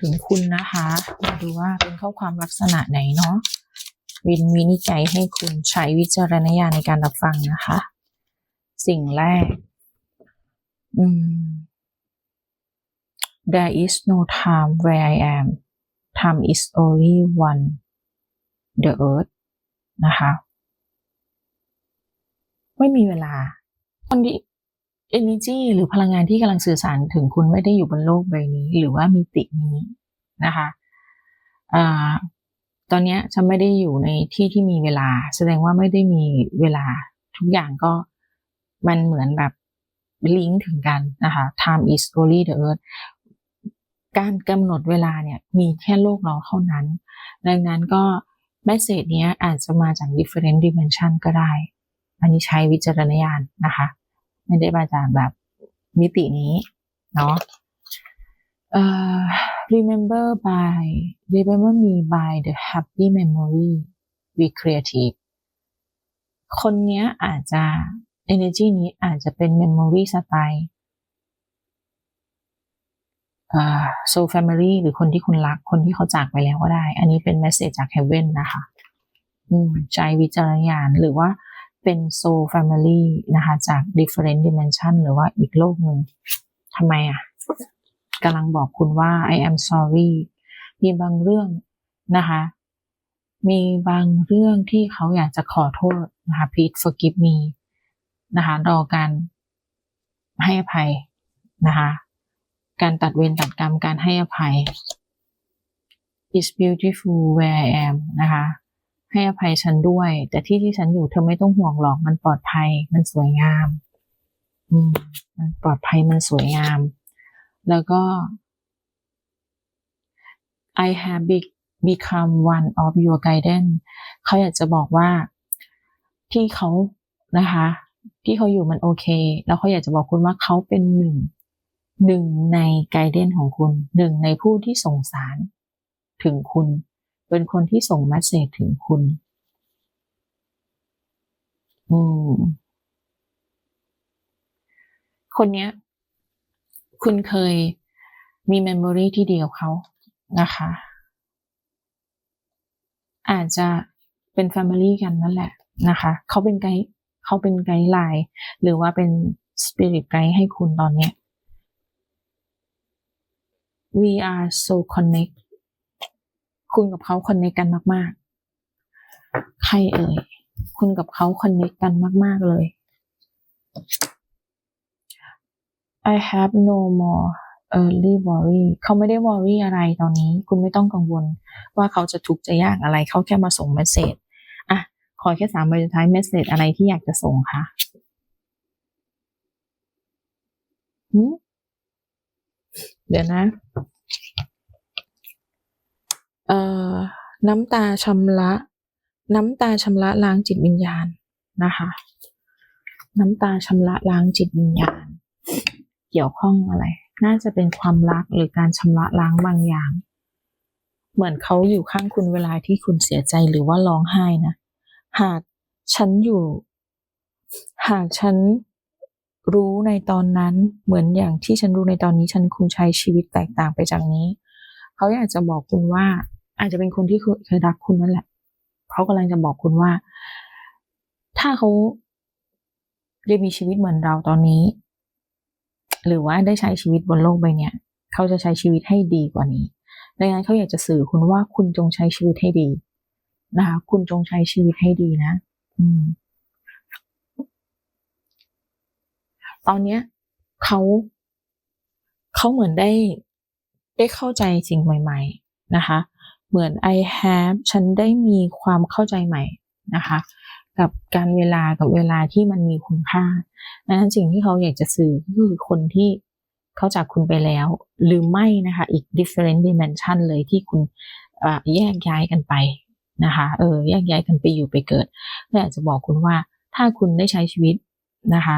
ถึงคุณนะคะ มาดูว่าเป็นข้อความลักษณะไหนเนาะวินวินิจฉัยให้คุณใช้วิจารณญาณในการรับฟังนะคะ สิ่งแรก อืม there is no time where I am time is only one the earth นะคะ ไม่มีเวลาตอนนี้ energy หรือพลังงานที่กำลังสื่อสารถึงคุณไม่ได้อยู่บนโลกใบนี้ หรือว่ามิตินี้นะคะอตอนนี้ฉันไม่ได้อยู่ในที่ที่มีเวลา แสดงว่าไม่ได้มีเวลา ทุกอย่างก็มันเหมือนแบบลิงก์ถึงกันนะคะ time is only the earth การกำหนดเวลาเนี่ยมีแค่โลกเราเท่านั้น ดังนั้นก็แมสเซจเนี้ยอาจจะมาจาก different dimension ก็ได้ อันนี้ใช้วิจารณญาณนะคะ ไม่ได้มาจากแบบมิตินี้ เนาะเอ่อ remember by remember me by the happy memory we creative คนเนี้ยอาจจะ energy นี้อาจจะเป็น memory สไตล์ soul family หรือคนที่คุณรักคนที่เขาจากไปแล้วก็ได้ อันนี้เป็น message จาก heaven นะคะ อืมใช้วิจารณญาณหรือว่า เป็น soul family นะคะ จาก different dimension หรือว่าอีกโลกหนึ่งทำไมอะกำลังบอกคุณว่า I am sorry มีบางเรื่องนะคะ มีบางเรื่องที่เขาอยากจะขอโทษนะคะ please forgive me นะคะรอการให้อภัยนะคะ การตัดเวรตัดกรรมการให้อภัย is beautiful where I am นะคะ ให้อภัยฉันด้วย แต่ที่ที่ฉันอยู่เธอไม่ต้องห่วงหรอกมันปลอดภัย มันสวยงาม อืมมันปลอดภัยมันสวยงาม แล้วก็ I have be- become one of your guidance เขาอยากจะบอกว่าที่เขานะคะที่เขาอยู่มันโอเค แล้วเขาอยากจะบอกคุณว่าเขาเป็นหนึ่งหนึ่งในไกด์เดนของคุณหนึ่งในผู้ที่ส่งสารถึงคุณ เป็นคนที่ส่งมสเซจถึงคุณ อืมคนเนี้ย คุณเคยมีเมมโมรีที่ดีกับเขานะคะ อาจจะเป็นแฟมิลี่กันนั่นแหละนะคะ เขาเป็นไกด์เขาเป็นไกด์ไลน์หรือว่าเป็นสปิริตไกด์ให้คุณตอนเนี้ย we are so connect คุณกับเขาคอนเนคกันมากๆ ใครเอ่ย คุณกับเขาคอนเนคกันมาก ๆ เลย I have no more early worry เขาไม่ได้ worry อะไรตอนนี้ คุณไม่ต้องกังวล ว่าเขาจะทุกข์จะยากอะไร เขาแค่มาส่งเมสเซจอะ ขอแค่สามใบสุดท้ายเมสเซจอะไรที่อยากจะส่งคะเดี๋ยวนะ เอ่อน้ำตาชำระ น้ำตาชำระล้างจิตวิญญาณนะคะ น้ำตาชำระล้างจิตวิญญาณ เกี่ยวข้องอะไร น่าจะเป็นความรักหรือการชำระล้างบางอย่าง เหมือนเขาอยู่ข้างคุณเวลาที่คุณเสียใจหรือว่าร้องไห้นะ หากฉันอยู่ หากฉันรู้ในตอนนั้นเหมือนอย่างที่ฉันรู้ในตอนนี้ฉันคงใช้ชีวิตแตกต่างไปจากนี้ เขาอยากจะบอกคุณว่า อาจจะเป็นคนที่เคยรักคุณนั่นแหละเขากำลังจะบอกคุณว่า ถ้าเขาได้มีชีวิตเหมือนเราตอนนี้ หรือว่าได้ใช้ชีวิตบนโลกใบเนี้ยเขาจะใช้ชีวิตให้ดีกว่านี้ดังนั้นเขาอยากจะสื่อคุณว่าคุณจงใช้ชีวิตให้ดีนะคะ คุณจงใช้ชีวิตให้ดีนะ อืม ตอนเนี้ยเขาเขาเหมือนได้ได้เข้าใจสิ่งใหม่ ๆ นะคะ เหมือน I have ฉันได้มีความเข้าใจใหม่นะคะ กับการเวลากับเวลาที่มันมีคุณค่าดังนั้นสิ่งที่เขาอยากจะสื่อก็คือคนที่เขาจากคุณไปแล้ว หรือไม่นะคะ อีก different dimension เลยที่คุณแยกย้ายกันไปนะคะ เออแยกย้ายกันไปอยู่ไปเกิดก็อยากจะบอกคุณว่า ถ้าคุณได้ใช้ชีวิตนะคะ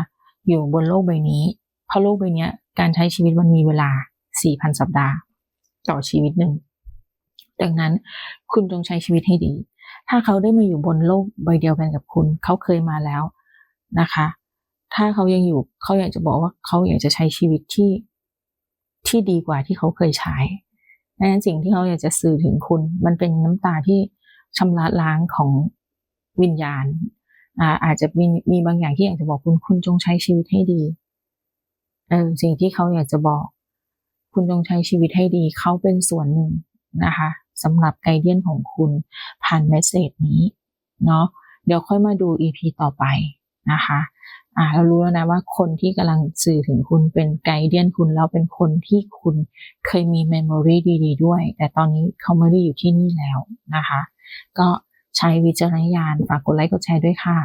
อยู่บนโลกใบนี้ เพราะโลกใบนี้การใช้ชีวิตมันมีเวลา 4,000 สัปดาห์ ต่อชีวิตหนึ่ง ดังนั้นคุณจงใช้ชีวิตให้ดี ถ้าเขาได้มาอยู่บนโลกใบเดียวกันกับคุณ เขาเคยมาแล้วนะคะ ถ้าเขายังอยู่เขาอยากจะบอกว่าเขาอยากจะใช้ชีวิตที่ที่ดีกว่าที่เขาเคยใช้ดังนั้นสิ่งที่เขาอยากจะสื่อถึงคุณ มันเป็นน้ำตาที่ชำระล้างของวิญญาณอ่าอาจจะมีมีบางอย่างที่อยากจะบอกคุณคุณจงใช้ชีวิตให้ดีเออสิ่งที่เขาอยากจะบอก คุณจงใช้ชีวิตให้ดี เขาเป็นส่วนหนึ่งนะคะ สำหรับไกด์เดียนของคุณผ่านเมสเซจนี้เนาะเดี๋ยวค่อยมาดู EP ต่อไปนะคะอ่าเรารู้แล้วนะว่าคนที่กำลังสื่อถึงคุณเป็นไกด์เดียนคุณแล้วเป็นคนที่คุณเคยมีเมมโมรีดีๆด้วย แต่ตอนนี้เขาไม่ได้อยู่ที่นี่แล้วนะคะ ก็ใช้วิจารณญาณฝากกดไลค์กดแชร์ด้วยค่ะ